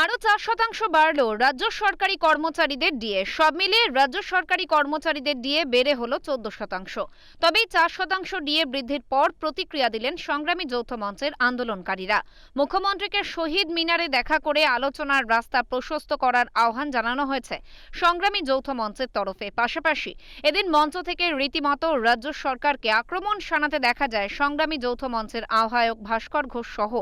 আরও চার শতাংশ বাড়ল রাজ্য সরকারি কর্মচারীদের ডিএ। সব মিলিয়ে রাজ্য সরকারি কর্মচারীদের ডিএ বেড়ে হলো চোদ্দ শতাংশ। তবে চার শতাংশ ডিএ বৃদ্ধির পর প্রতিক্রিয়া দিলেন সংগ্রামী যৌথ মঞ্চের আন্দোলনকারীরা। মুখ্যমন্ত্রীকে শহীদ মিনারে দেখা করে আলোচনার রাস্তা প্রশস্ত করার আহ্বান জানানো হয়েছে সংগ্রামী যৌথ মঞ্চের তরফে। পাশাপাশি এদিন মঞ্চ থেকে রীতিমতো রাজ্য সরকারকে আক্রমণ শানাতে দেখা যায় সংগ্রামী যৌথ মঞ্চের আহ্বায়ক ভাস্কর ঘোষ সহ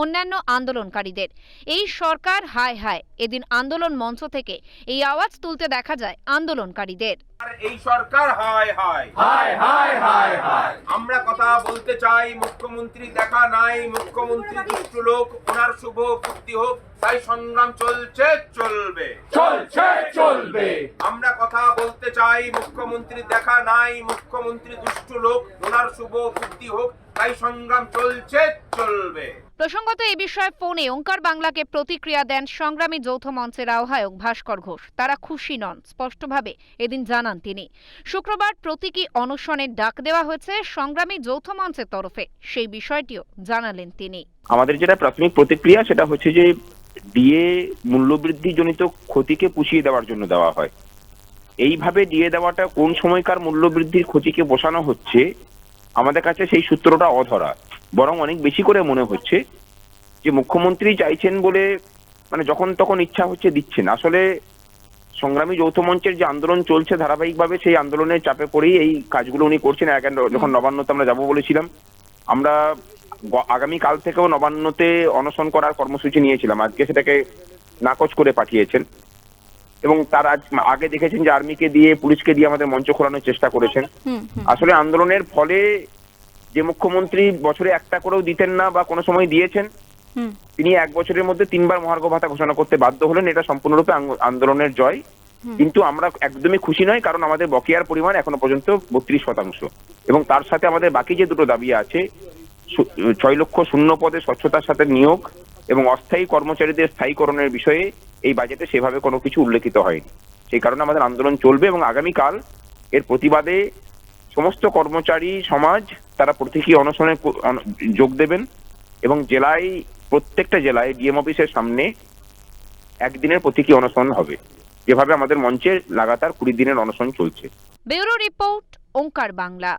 অন্যান্য আন্দোলনকারীদের। এই সরকার হায় হায় এদিন আন্দোলন মঞ্চ থেকে এই আওয়াজ তুলতে দেখা যায় আন্দোলনকারীদের। এই সরকার হায় হায়। হায় হায় হায় হায়। আমরা কথা বলতে চাই মুখ্যমন্ত্রী দেখা নাই মুখ্যমন্ত্রী দুষ্টু লোক ওনার শুভ বুদ্ধি হোক তাই সংগ্রাম চলছে চলবে। চলছে চলবে। আমরা কথা বলতে চাই মুখ্যমন্ত্রী দেখা নাই মুখ্যমন্ত্রী দুষ্টু লোক ওনার শুভ বুদ্ধি হোক তাই সংগ্রাম চলছে চলবে। প্রসঙ্গত এ বিষয়ে ফোনে ওঙ্কার বাংলাকে প্রতিক্রিয়া দেন সংগ্রামী যৌথ মঞ্চের আহ্বায়ক ভাস্কর ঘোষ। তারা খুশি নন স্পষ্টভাবে এদিন জানান তিনি। শুক্রবার প্রতীকী অনশনের ডাক দেওয়া হয়েছে সংগ্রামী যৌথ মঞ্চের তরফে। সেই বিষয়টিও জানালেন তিনি। আমাদের যেটা প্রাথমিক প্রতিক্রিয়া সেটা হচ্ছে যে ডিএ মূল্যবৃদ্ধি জনিত ক্ষতিকে পুষিয়ে দেওয়ার জন্য দেওয়া হয়। এইভাবে দিয়ে দেওয়াটা কোন সময়কার মূল্যবৃদ্ধির ক্ষতিকে বসানো হচ্ছে, আমাদের কাছে সেই সূত্রটা অধরা। বরং অনেক বেশি করে মনে হচ্ছে যে মুখ্যমন্ত্রী চাইছেন বলে মানে যখন তখন ইচ্ছা হচ্ছে দিচ্ছেন। আসলে সংগ্রামী যৌথ মঞ্চের যে আন্দোলন চলছে ধারাবাহিকভাবে, সেই আন্দোলনের চাপে পড়েই এই কাজগুলো উনি করছেন। যখন নবান্নতে আমরা যাব বলেছিলাম, আমরা আগামী কাল থেকেও নবান্নতে অনশন করার কর্মসূচি নিয়েছিলাম। আজকে সেটাকে নাকচ করে পাঠিয়েছেন। এবং তার আজ আগে দেখেছেন যে আর্মিকে দিয়ে পুলিশকে দিয়ে আমাদের মঞ্চ খোলানোর চেষ্টা করেছেন। আসলে আন্দোলনের ফলে যে মুখ্যমন্ত্রী বছরে একটা করেও দিতেন না বা কোনো সময় দিয়েছেন তিনি এক বছরের মধ্যে তিনবার মহার্ঘ ভাতা ঘোষণা করতে বাধ্য হলেন এটা সম্পূর্ণরূপে আন্দোলনের জয়। কিন্তু আমরা একদমই খুশি নয় কারণ আমাদের বকেয়ার পরিমাণ এখনও পর্যন্ত বত্রিশ শতাংশ। এবং তার সাথে আমাদের বাকি যে দুটো দাবি আছে ছয় লক্ষ শূন্য পদে স্বচ্ছতার সাথে নিয়োগ এবং অস্থায়ী কর্মচারীদের স্থায়ীকরণের বিষয়ে এই বাজেটে সেভাবে কোনো কিছু উল্লেখিত হয়নি। সেই কারণে আমাদের আন্দোলন চলবে এবং আগামীকাল এর প্রতিবাদে সমস্ত কর্মচারী সমাজ তারা প্রতীকী অনশনে যোগ দেবেন এবং জেলায়, প্রত্যেকটা জেলায় ডিএম অফিসের সামনে একদিনের প্রতীকী অনশন হবে। যেভাবে আমাদের মঞ্চে লাগাতার কুড়ি দিনের অনশন চলছে। Bureau report, Onkar Bangla.